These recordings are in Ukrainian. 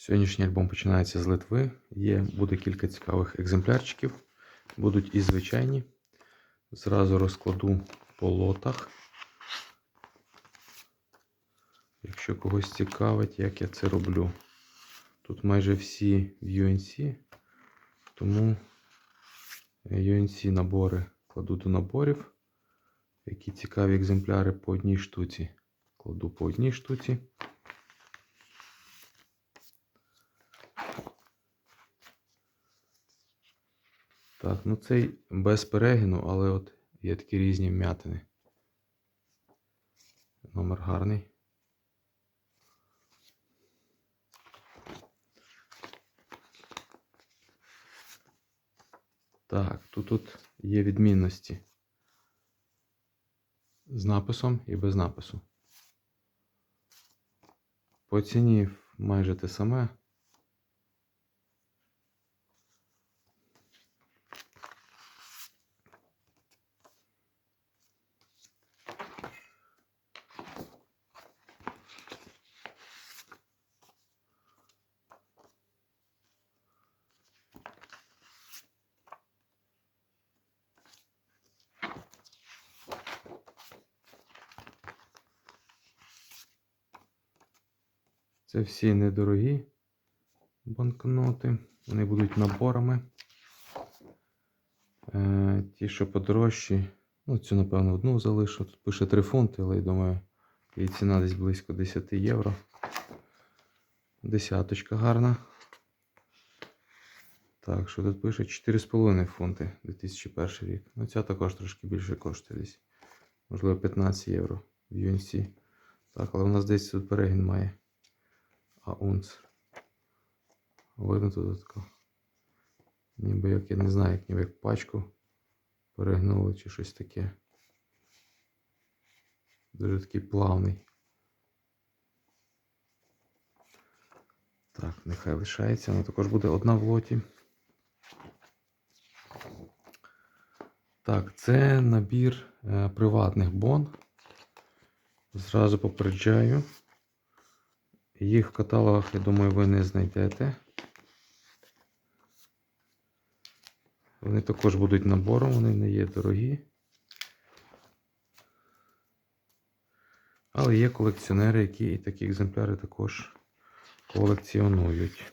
Сьогоднішній альбом починається з Литви. Є, буде кілька цікавих екземплярчиків. Будуть і звичайні. Зразу розкладу по лотах. Якщо когось цікавить, як я це роблю. Тут майже всі в UNC, тому UNC набори кладу до наборів. Які цікаві екземпляри по одній штуці. Кладу по одній штуці. Так, ну цей без перегину, але от є такі різні вмятини. Номер гарний. Так, тут, тут є відмінності з написом і без напису. По ціні майже те саме. Це всі недорогі банкноти. Вони будуть наборами. Е, ті, що подорожчі, ну цю, напевно, одну залишу. Тут пише 3 фунти, але я думаю, її ціна десь близько 10 євро. Десяточка гарна. Так, що тут пише 4,5 фунти 2001 рік. Ну, ця також трошки більше коштує десь. Можливо, 15 євро в UNC. Так, але у нас десь тут перегін має. А унц. Тут тако. Ніби як я не знаю, як ніби як пачку перегнули чи щось таке. Дуже такий плавний. Так, нехай лишається. Вона також буде одна в лоті. Так, це набір е, приватних бон. Зразу попереджаю. Їх в каталогах, я думаю, ви не знайдете. Вони також будуть набором, вони не є дорогі. Але є колекціонери, які і такі екземпляри також колекціонують.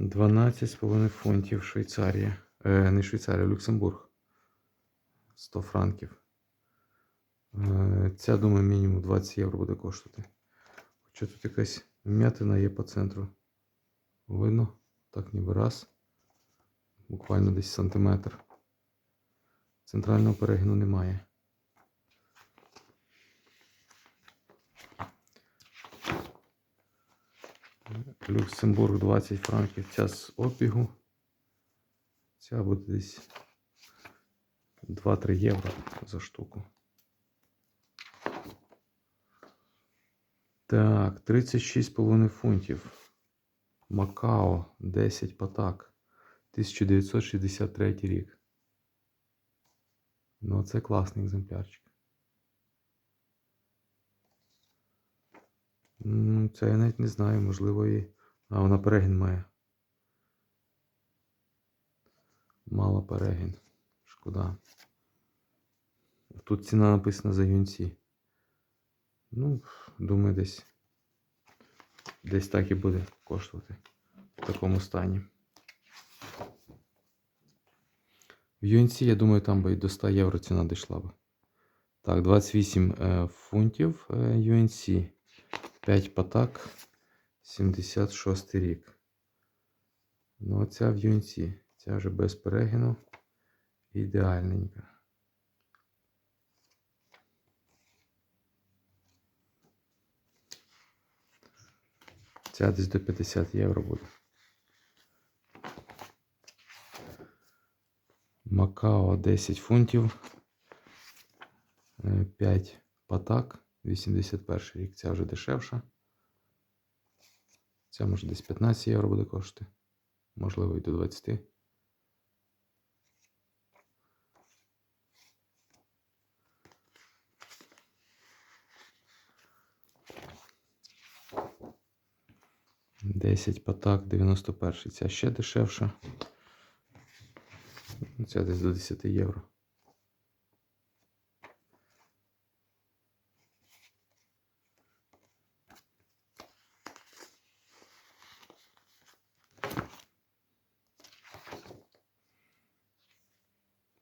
Дванадцять з половиною фунтів Швейцарія. Е, не Швейцарія, Люксембург. 100 франків. Е, ця, думаю, мінімум 20 євро буде коштувати. Хоча тут якась вм'ятина є по центру. Видно? Так ніби раз. Буквально десь сантиметр. Центрального перегину немає. Люксембург 20 франків. Ця з обігу. Ця буде десь 2-3 євро за штуку. Так, 36,5 фунтів. Макао 10 патак. 1963 рік. Ну, це класний екземплярчик. Це я навіть не знаю, можливо і. А, вона перегін має. Мало перегін. Шкода. Тут ціна написана за юнці. Ну, думаю, десь. Десь так і буде коштувати в такому стані. В UNC, я думаю, там би і до 100 євро ціна дійшла б. Так, 28 е, фунтів е, UNC. 5 патак. 76 рік. Ну, оця в UNC. Ця вже без перегину. Ідеальненька. Ця десь до 50 євро буде. Макао 10 фунтів. 5 патак. 81 рік. Ця вже дешевша. Ця може десь 15 євро буде коштувати. можливо, і до 20. Десять патак, 91. Ця ще дешевша. Ну, Ця десь до 10 євро.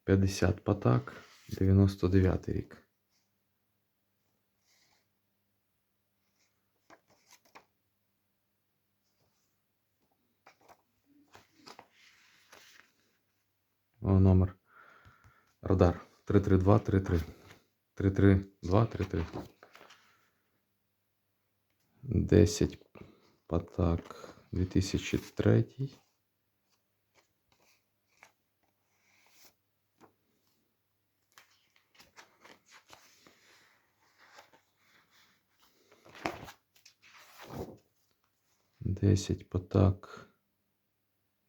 П'ятдесят патак, 99 рік. О, номер. Радар 33233. 33233. 10 патак 2003. Десять патак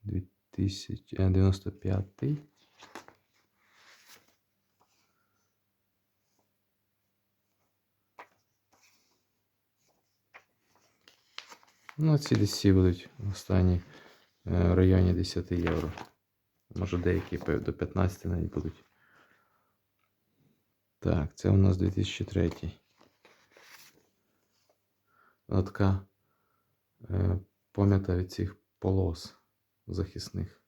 2095. Ну, ці десь будуть останні е, в районі 10 євро. Може деякі до 15 навіть будуть. Так, це у нас 2003. Вона така е, пам'ята від цих полос захисних.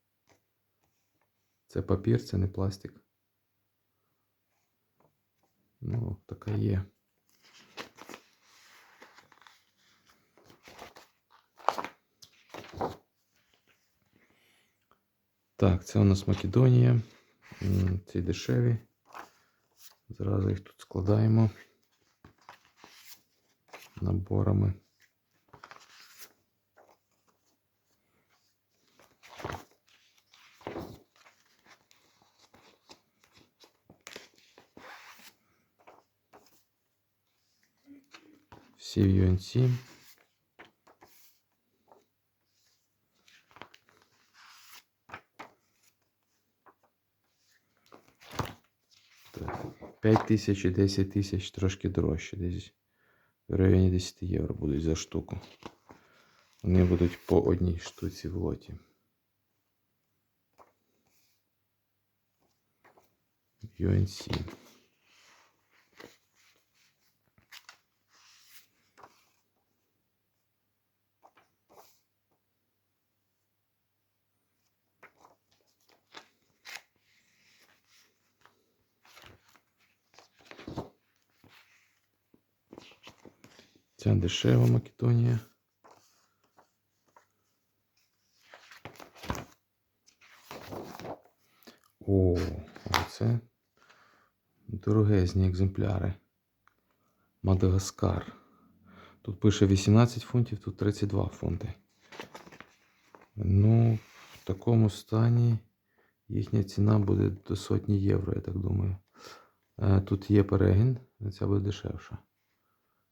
Це папір, це не пластик. Ну, така є. Так, це у нас Македонія. Ці дешеві. Зразу їх тут складаємо наборами. Всі в UNC. Так, 5 тисяч і 10 тисяч трошки дорожче. Десь в районі 10 євро будуть за штуку. Вони будуть по одній штуці в лоті. UNC. Ця дешева Македонія. О, оце дорогезні екземпляри. Мадагаскар. Тут пише 18 фунтів, тут 32 фунти. Ну, в такому стані їхня ціна буде до сотні євро, я так думаю. Е, Тут є перегін, ця буде дешевша.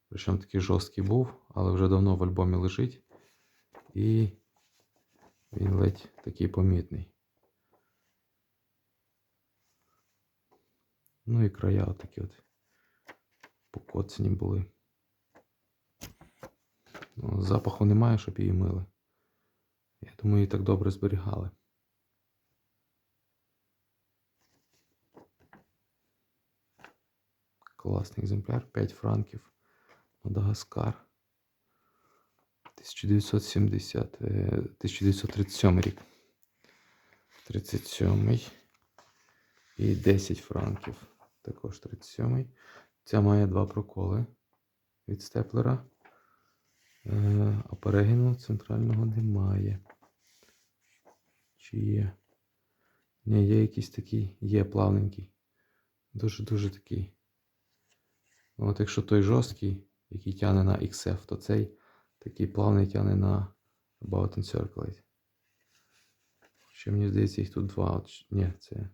Причому такий жорсткий був, але вже давно в альбомі лежить. І він ледь такий помітний. Ну і края отакі от покоцані були. Ну, запаху немає, щоб її мили. Я думаю, її так добре зберігали. Класний екземпляр, 5 франків. Мадагаскар. 1970, е, 1937 рік. 37-й. і 10 франків. Також 37-й. Ця має два проколи від степлера. Е, А перегину центрального немає. Чи є? Ні, є якийсь такий, є плавненький. Дуже-дуже такий. От якщо той жорсткий, який тягне на XF, то цей такий плавний тягне на About Circle. Ще мені здається, їх тут два. От, ні, це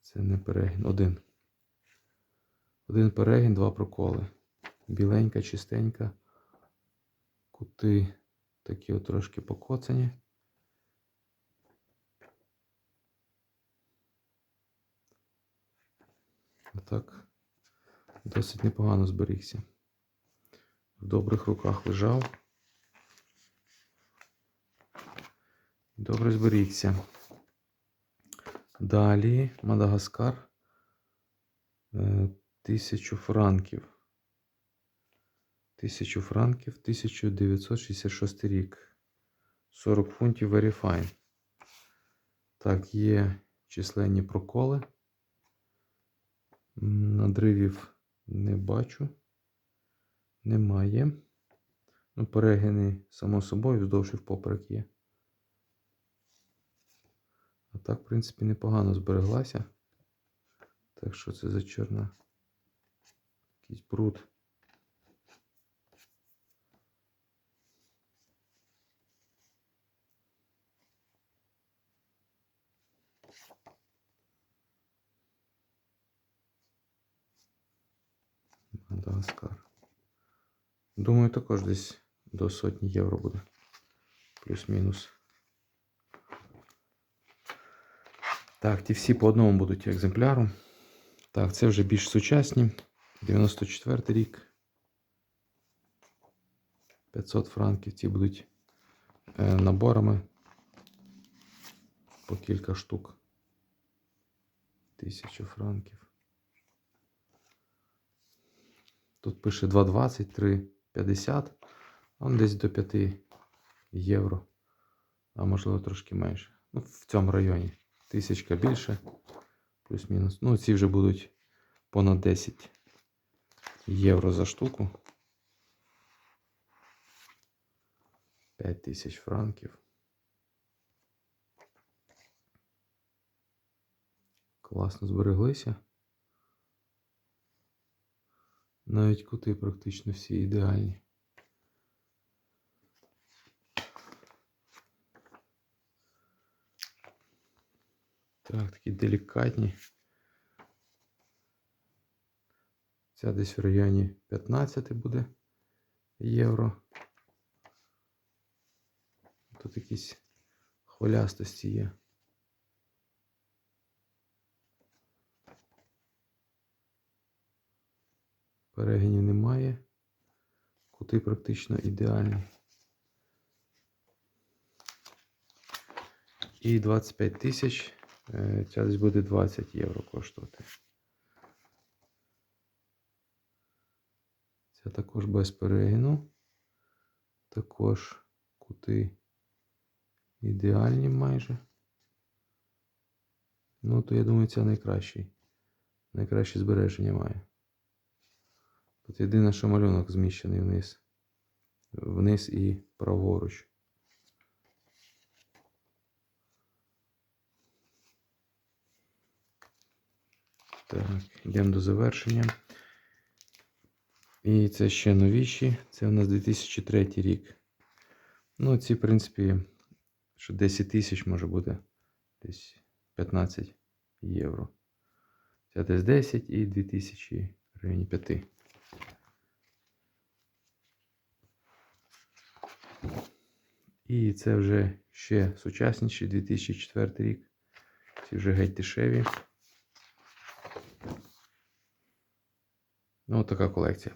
це не перегін. Один. Один перегін, два проколи. Біленька, чистенька. Кути такі от трошки покоцані. Отак. Досить непогано зберігся. В добрих руках лежав. Добре зберігся. Далі Мадагаскар. Е, Тисячу франків. Тисячу франків 1966 рік. 40 фунтів very fine. Так, є численні проколи. Надривів не бачу. Немає. Ну, перегини, само собою, вздовж і впоперек є. А так, в принципі, непогано збереглася. Так що це за чорна? Якийсь бруд. Мадагаскар. Думаю, також десь до сотні євро буде. Плюс-мінус. Так, ті всі по одному будуть екземпляру. Так, це вже більш сучасні. 94 рік. 500 франків. Ці будуть е, наборами. По кілька штук. 1000 франків. Тут пише 2,20, 3,50. Он десь до 5 євро. А можливо трошки менше. Ну, в цьому районі. Тисячка більше. Плюс-мінус. Ну, ці вже будуть понад 10 євро за штуку. 5 тисяч франків. Класно збереглися. Навіть кути практично всі ідеальні. Так, такі делікатні. Ця десь в районі 15 буде євро. Тут якісь хвилястості є. Перегинів немає. Кути практично ідеальні. І 25 тисяч. е, Ця десь буде 20 євро коштувати. Ця також без перегину. Також кути ідеальні майже. Ну, то я думаю, це найкращий. Найкраще збереження має. Тут єдине, що малюнок зміщений вниз. Вниз і праворуч. Так, йдемо до завершення. І це ще новіші. Це у нас 2003 рік. Ну, ці, в принципі, що 10 тисяч може бути десь 15 євро. Це десь 10 і 2000 в районі 5. І це вже ще сучасніший 2004 рік. Ці вже геть дешеві. Ну, така колекція.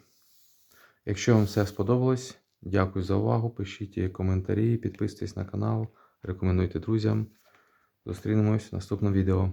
Якщо вам все сподобалось, дякую за увагу. Пишіть коментарі, підписуйтесь на канал, рекомендуйте друзям. Зустрінемось в наступному відео.